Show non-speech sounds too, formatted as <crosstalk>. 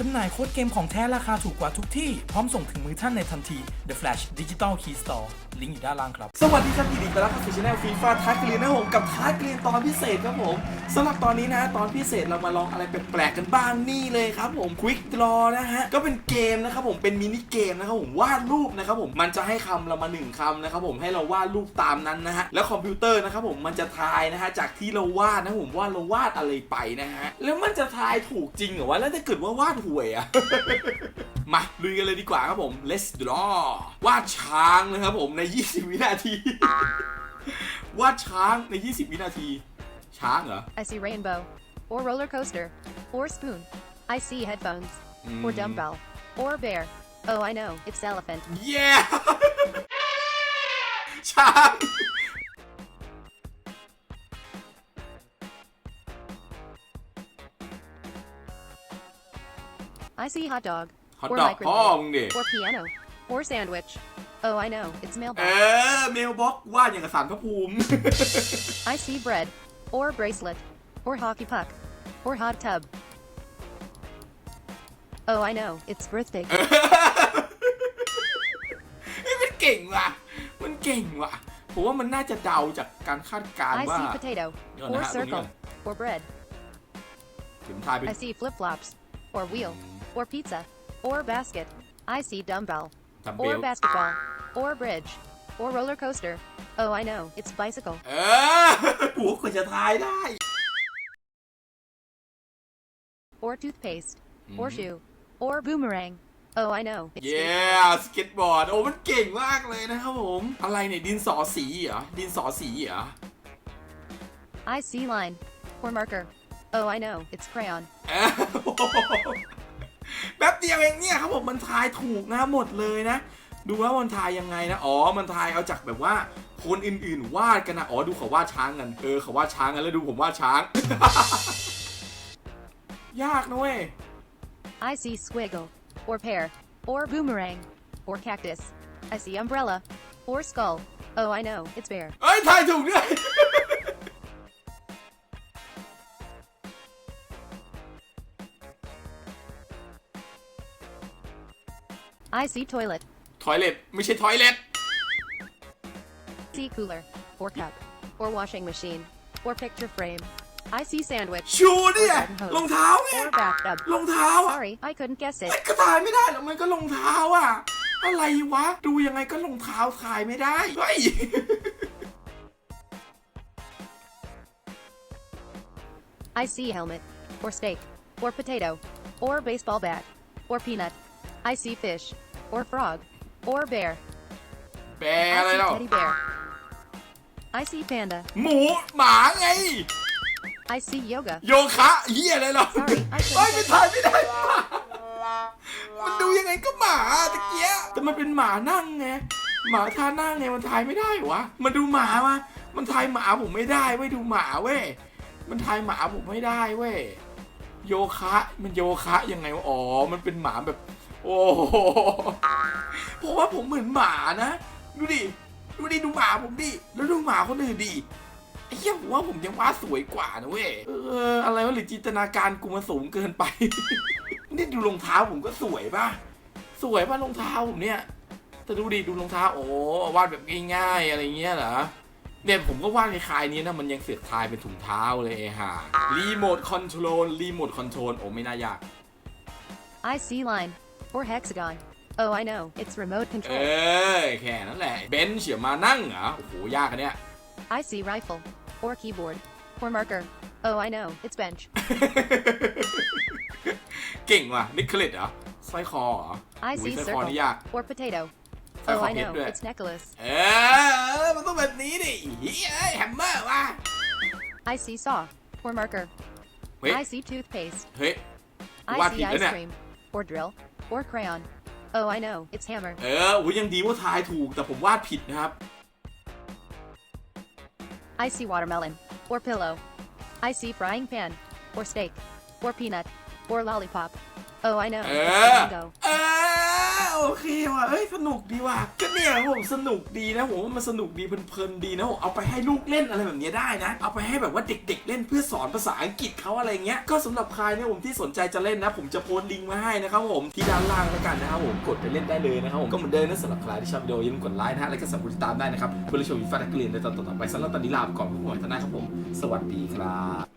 จำหน่ายโค้ดเกมของแท้ราคาถูกกว่าทุกที่ พร้อมส่งถึงมือท่านในทันที The Flash Digital Key Store ลิงก์อยู่ด้านล่างครับ สวัสดีครับยินดีต้อนรับเข้าสู่ช anel ฟีฟ่าทักเรียนนะผมกับทักเรียนตอนพิเศษครับผมสำหรับตอนนี้นะ ตอนพิเศษเรามาลองอะไรแปลกๆกันบ้างนี่เลยครับผม Quick Draw นะฮะ ก็เป็นเกมนะครับผมเป็นมินิเกมนะครับผมวาดรูปนะครับผมมันจะให้คำเรามาหนึ่งคำนะครับผมให้เราวาดรูปตามนั้นนะฮะแล้วคอมพิวเตอร์นะครับผมมันจะทายนะฮะจากที่เราวาดนะผมว่าเราวาดอะไรไปนะฮะแล้วมันจะทายถูกจริงเหรอวะแล้วถ้าเกิดว่าวาดห่วยอะมาลุยกันเลยดีกว่าครับผม let's draw วาดช้างนะครับผมใน 20 วินาที วาดช้างใน 20 วินาที ช้างเหรอ I see rainbow, or roller coaster, or spoon. I see headphones, or Mm. dumbbell, or bear. Oh, I know, it's elephant. yeah ช้าง I see hot dog, ฮอต or ดอกพ่อ microwave, มึงดิ or piano, or sandwich. Oh, I know, it's เอ mailbox. อ เมลบ็อกวาดอย่างกับสารพระภูมิ <laughs> I see bread, or bracelet, or hockey puck, or hot tub. Oh, I know, it's birthday. <laughs> เฮ้ยมันเก่งว่ะ มันเก่งว่ะ ผมว่ามันน่าจะเดาจากการคาดการณ์ I ว่า see potato, Yun, or lahat, circle, yun. or bread. ถึงทายไป I see flip flops, or wheel, or pizza, or basket. I see dumbbell, Dumbbell. or basketball, or bridge, or roller coaster. Oh, I know, it's bicycle. <laughs> เออ หัวควรจะทายได้ or toothpaste, or Mhm. shoe, or boomerang. Oh, I know. It's เย้ skateboard. สเก็ตบอร์ด โอ้ มันเก่งมากเลยนะครับผม อะไรเนี่ย ดินสอสีเหรอ ดินสอสีเหรอ I see line, or marker. Oh, I know. It's crayon. เอ้าแป๊บเดียวเองเนี่ยครับผมมันทายถูกนะหมดเลยนะ ดูว่ามันทายยังไงนะอ๋อมันทายเอาจากแบบว่า คนอื่นๆวาดกันนะอ๋อดูเขาวาดช้างกันเออเขาวาดช้างกันแล้วดูผมวาดช้าง ยากนะเว้ย I see squiggle, or pear, or boomerang, or cactus. I see umbrella, or skull. Oh, I know. It's bear. เอ้ยทายถูกด้วย I see toilet, ทอยเล็ตไม่ใช่ทอยเล็ต see cooler, or cup, or washing machine, or picture frame. I see sandwich, ชูเนี่ย or garden hose, รองเท้าไง or bathtub. รองเท้าอะ Sorry, I couldn't guess it. เอ้ยก็ทายไม่ได้หรอกมันก็รองเท้าอะอะไรวะ ดูยังไงก็รองเท้าทายไม่ได้ เฮ้ย I see helmet, or steak, or potato, or baseball bat, or peanut. I see fish, or frog, or bear. แปลอะไร I see แล้ว teddy bear. I see panda. หมูหมาไง I see yoga. โยคะเฮียอะไรหรอ Sorry, I couldn't เฮ้ยไม่ get ถ่ายไม่ได้หมามันดูยังไงก็หมาตะเกียแต่มันเป็นหมานั่งไง หมาท่านั่งไงมันถ่ายไม่ได้วะ มันดูหมามามันถ่ายหมาผมไม่ได้เว้ยดูหมาเว้ย มันถ่ายหมาผมไม่ได้เว้ย โยคะมันโยคะยังไงวะอ๋อ มันเป็นหมาแบบ โอ้โหเพราะว่าผมเหมือนหมานะ ดูดิ ดูดิดูหมาผมดิ แล้วดูหมาคนอื่นดิไอ้เหี้ยผมว่าผมยังวาดสวยกว่านะเว้ย เออ อะไรวะหรือจินตนาการกูมันสูงเกินไป นี่ดูรองเท้าผมก็สวยป่ะ สวยป่ะรองเท้าผมเนี่ย แต่ดูดิดูรองเท้าโอ้วาดแบบง่ายๆอะไรเงี้ยเหรอเนี่ยผมก็วาดคล้ายๆนี้นะ มันยังเสือกทายเป็นถุงเท้าเลยไอ้ห่ารีโมทคอนโทรลรีโมทคอนโทรลโอ้ไม่น่ายาก I see line, or hexagon. Oh, I know. It's remote เอ control. อ แค่นั้นแหละ เบนช์เฉียมานั่งเหรอ โอ้โห ยากอันเนี้ย I see rifle, or keyboard, or marker. Oh, I know. It's bench. <laughs> เก่งว่ะ นิคเลตเหรอสร้อยคอเหรอ I อุ้ย see สร้อยคอ circle, นี่ยาก or potato. Phải Oh, khó I biết know. rồi. It's necklace. เออ มันต้องแบบนี้ดิเฮ้ยแฮมเมอร์ว่ะ I see saw, or marker. เฮ้ย I see toothpaste. เฮ้ย I What see did ice it? cream, or drill, or crayon. Oh, I know. It's hammer. เอออุ้ยยังดีว่าทายถูก แต่ผมวาดผิดนะครับ I see watermelon, or pillow. I see frying pan, or steak. or peanut, or lollipop. Oh, I know. เอ it's อ mango. เออ โอเคว่ะเอ้ยสนุกดีว่ะก็เนี่ยผมสนุกดีนะผมว่ามันสนุกดีเพลินๆดีนะผมเอาไปให้ลูกเล่นอะไรแบบนี้ได้นะ เอาไปให้แบบว่าเด็ก ๆ เล่นเพื่อสอนภาษาอังกฤษเขาอะไรเงี้ยก็สำหรับใครเนี่ยผมที่สนใจจะเล่นนะ ผมจะโพสต์ลิงก์มาให้นะครับผมที่ด้านล่างแล้วกันนะครับผมกดไปเล่นได้เลยนะครับผมก็เหมือนเดิมนะสำหรับใครที่ชอบวิดีโออย่าลืมกดไลค์นะฮะแล้วก็สมัครติดตามได้นะครับเพื่อรับชมวิดีโอนักรีนในตอนต่อไปสำหรับตอนนี้ลาไปก่อนพบกันใหม่ตอนหน้าครับผม สวัสดีครับ